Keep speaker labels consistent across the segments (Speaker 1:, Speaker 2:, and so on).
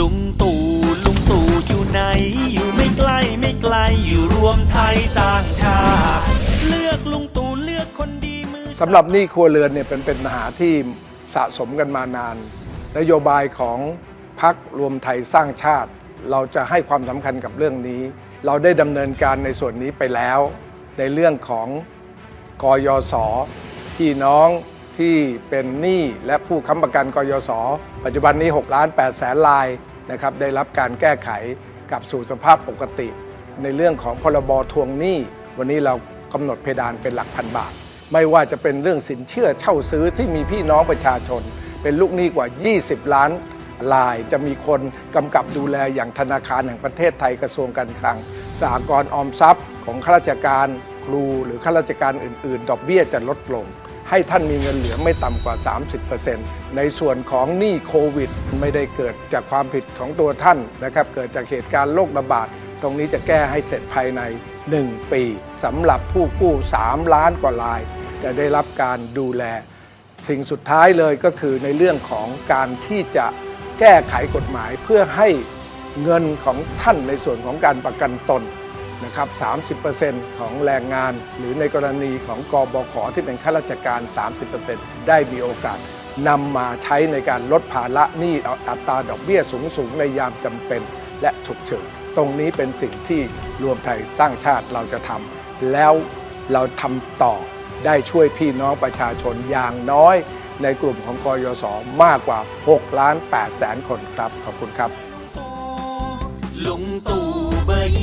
Speaker 1: ลุงตู่ลุงตู่อยู่ไหน อยู่ไม่ไกลไม่ไกลอยู่รวมไทยสร้างชาติเลือกลุงตู่เลือกคนดีมือ
Speaker 2: สำหรับหนี้ครัวเรือนเนี่ยเป็นเป็นปัญหาที่สะสมกันมานาน นโยบายของพักรวมไทยสร้างชาติ เราจะให้ความสำคัญกับเรื่องนี้ เราได้ดำเนินการในส่วนนี้ไปแล้ว ในเรื่องของกยศพี่น้อง ที่เป็นหนี้และผู้ค้ำประกันกยศปัจจุบันนี้6ล้าน8แสนลายนะครับได้รับการแก้ไขกลับสู่สภาพปกติ ในเรื่องของพรบทวงหนี้ วันนี้เรากำหนดเพดานเป็นหลักพันบาท ไม่ว่าจะเป็นเรื่องสินเชื่อเช่าซื้อที่มีพี่น้องประชาชน เป็นลูกหนี้กว่า 20 ล้านรายจะมีคนกำกับดูแลอย่างธนาคารแห่งประเทศไทยกระทรวงการคลังสหกรณ์ออมทรัพย์ของข้าราชการครูหรือข้าราชการอื่น ๆ ดอกเบี้ยจะลดลง ให้ท่านมีเงินเหลือไม่ต่ำกว่า 30%ในส่วนของหนี้โควิด ไม่ได้เกิดจากความผิดของตัวท่านนะครับ เกิดจากเหตุการณ์โรคระบาด ตรงนี้จะแก้ให้เสร็จภายใน 1 ปีสำหรับผู้กู้ 3 ล้านกว่าราย จะได้รับการดูแล สิ่งสุดท้ายเลยก็คือในเรื่องของการที่จะแก้ไขกฎหมายเพื่อให้เงินของท่านในส่วนของการประกันตน นะครับ 30%ของแรงงาน หรือในกรณีของกบขที่เป็นข้าราชการ 30%ได้มีโอกาสนำมาใช้ในการลดภาระหนี้อัตราดอกเบี้ยสูงๆในยามจำเป็นและฉุกเฉินตรงนี้เป็นสิ่งที่รวมไทยสร้างชาติเราจะทำแล้วเราทำต่อได้ช่วยพี่น้องประชาชนอย่างน้อยในกลุ่มของกยศมากกว่า 6 ล้าน8แสนคนครับ ขอบคุณครับ
Speaker 1: ลุงตู่ อร์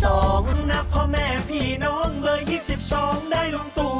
Speaker 1: 22 นะพ่อแม่พี่น้องเบอร์ 22 ได้ลงตู่